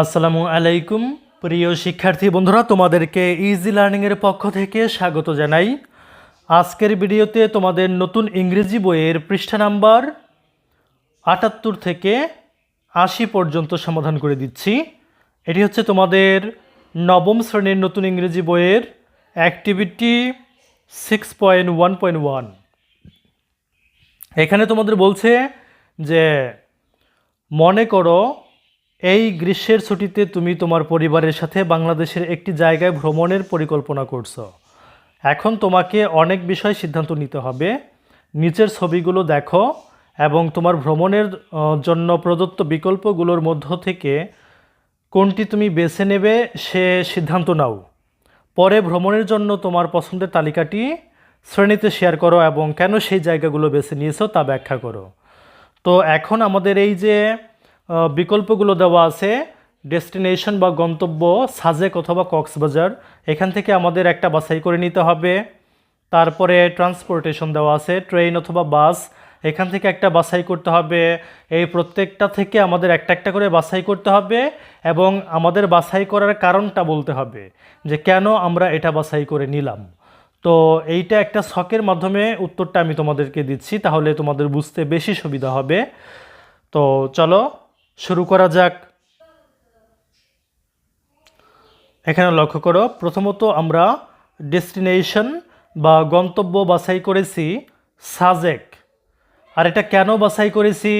আসসালামু আলাইকুম, প্রিয় শিক্ষার্থী বন্ধুরা, তোমাদেরকে ইজি লার্নিংয়ের পক্ষ থেকে স্বাগত জানাই। আজকের ভিডিওতে তোমাদের নতুন ইংরেজি বইয়ের পৃষ্ঠা নাম্বার আটাত্তর থেকে আশি পর্যন্ত সমাধান করে দিচ্ছি। এটি হচ্ছে তোমাদের নবম শ্রেণির নতুন ইংরেজি বইয়ের activity six point one point one এখানে তোমাদের বলছে যে, মনে করো এই গ্রীষ্মের ছুটিতে তুমি তোমার পরিবারের সাথে বাংলাদেশের একটি জায়গায় ভ্রমণের পরিকল্পনা করছ। এখন তোমাকে অনেক বিষয় সিদ্ধান্ত নিতে হবে। নিচের ছবিগুলো দেখো এবং তোমার ভ্রমণের জন্য প্রদত্ত বিকল্পগুলোর মধ্য থেকে কোনটি তুমি বেছে নেবে সে সিদ্ধান্ত নাও। পরে ভ্রমণের জন্য তোমার পছন্দের তালিকাটি শ্রেণীতে শেয়ার করো এবং কেন সেই জায়গাগুলো বেছে নিয়েছো তা ব্যাখ্যা করো। তো এখন আমাদের এই যে বিকল্পগুলো দেওয়া আছে ডেস্টিনেশন বা গন্তব্য, সাজেক অথবা কক্সবাজার। এখান থেকে আমাদের একটা বাছাই করে নিতে হবে। তারপরে ট্রান্সপোর্টেশন দেওয়া আছে ট্রেন অথবা বাস এখান থেকে একটা বাছাই করতে হবে। এই প্রত্যেকটা থেকে আমাদের একটা একটা করে বাছাই করতে হবে এবং আমাদের বাছাই করার কারণটা বলতে হবে যে কেন আমরা এটা বাছাই করে নিলাম। তো এইটা একটা শখের মাধ্যমে উত্তরটা আমি তোমাদেরকে দিচ্ছি, তাহলে তোমাদের বুঝতে বেশি সুবিধা হবে। তো চলো শুরু করা যাক। এখানে লক্ষ্য করো, প্রথমত আমরা ডেস্টিনেশন বা গন্তব্য বাছাই করেছি সাজেক। আর এটা কেন বাছাই করেছি?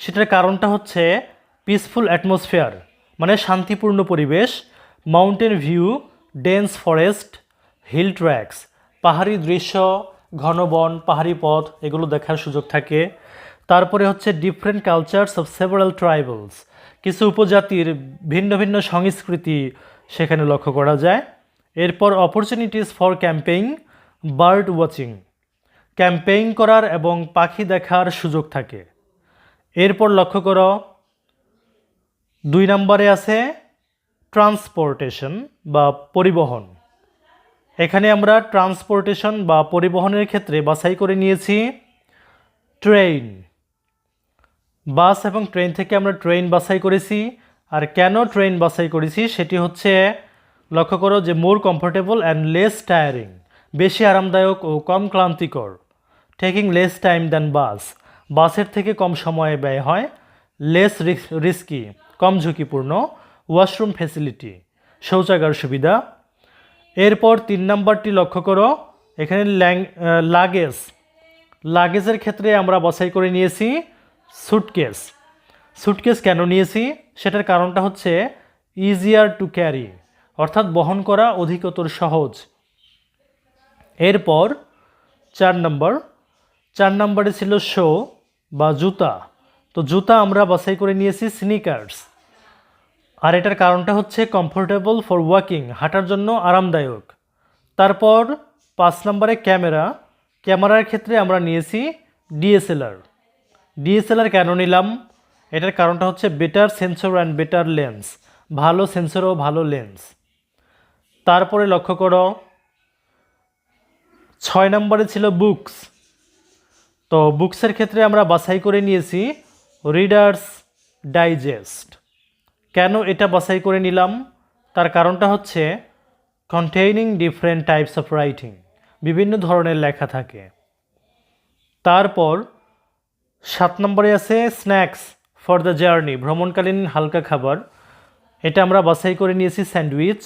সেটার কারণটা হচ্ছে পিসফুল অ্যাটমসফিয়ার মানে শান্তিপূর্ণ পরিবেশ mountain view dense forest hill tracks পাহাড়ি দৃশ্য ঘন বন পাহাড়ি পথ, এগুলো দেখার সুযোগ থাকে। তারপরে হচ্ছে different cultures of several tribals কিছু উপজাতির ভিন্ন ভিন্ন সংস্কৃতি সেখানে লক্ষ্য করা যায়। এরপর opportunities for camping bird watching camping করার এবং পাখি দেখার সুযোগ থাকে। এরপর লক্ষ্য করো, দুই নম্বরে আছে ট্রান্সপোর্টেশন বা পরিবহন। এখানে আমরা ট্রান্সপোর্টেশন বা পরিবহনের ক্ষেত্রে বাছাই করে নিয়েছি। ট্রেন বাস এবং ট্রেন থেকে আমরা ট্রেন বাছাই করেছি। আর কেন ট্রেন বাছাই করেছি সেটি হচ্ছে, লক্ষ্য করো যে more comfortable and less tiring বেশি আরামদায়ক ও কম ক্লান্তিকর। Taking less time than bus বাসের থেকে কম সময়ে ব্যয় হয় লেস রিস্কি কম ঝুঁকিপূর্ণ ওয়াশরুম ফেসিলিটি শৌচাগার সুবিধা। এরপর তিন নাম্বারটি লক্ষ্য করো, এখানে ল্যাং লাগেজ লাগেজের ক্ষেত্রে আমরা বাছাই করে নিয়েছি। সুটকেস সুটকেস কেন নিয়েছি? সেটার কারণটা হচ্ছে ইজিয়ার টু ক্যারি অর্থাৎ বহন করা অধিকতর সহজ। এরপর চার নম্বর। চার নম্বরে ছিল শো বা জুতা। তো জুতা আমরা বাছাই করে নিয়েছি স্নিকার্স আর এটার কারণটা হচ্ছে কমফোর্টেবল ফর ওয়াকিং হাঁটার জন্য আরামদায়ক। তারপর পাঁচ নম্বরে ক্যামেরা। ক্যামেরার ক্ষেত্রে আমরা নিয়েছি ডিএসএলআর ডিএসএলআর কেন নিলাম? এটার কারণটা হচ্ছে better sensor and better lens ভালো সেন্সর ও ভালো লেন্স তারপরে লক্ষ্য করো, ছয় নম্বরে ছিল বুকস তো বুকসের ক্ষেত্রে আমরা বাছাই করে নিয়েছি রিডার্স ডাইজেস্ট কেন এটা বাছাই করে নিলাম? তার কারণটা হচ্ছে containing different types of writing বিভিন্ন ধরনের লেখা থাকে। তারপর সাত নম্বরে আছে স্ন্যাক্স ফর দ্য জার্নি, ভ্রমণকালীন হালকা খাবার। এটা আমরা বাছাই করে নিয়েছি স্যান্ডউইচ।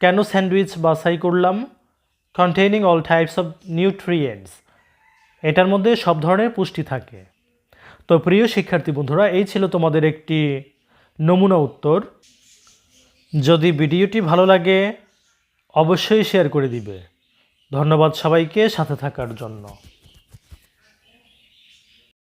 কেন স্যান্ডউইচ বাছাই করলাম? Containing all types of nutrients এটার মধ্যে সব ধরনের পুষ্টি থাকে। তো প্রিয় শিক্ষার্থী বন্ধুরা, এই ছিল তোমাদের একটি নমুনা উত্তর। যদি ভিডিওটি ভালো লাগে, অবশ্যই শেয়ার করে দিবে। ধন্যবাদ সবাইকে সাথে থাকার জন্য।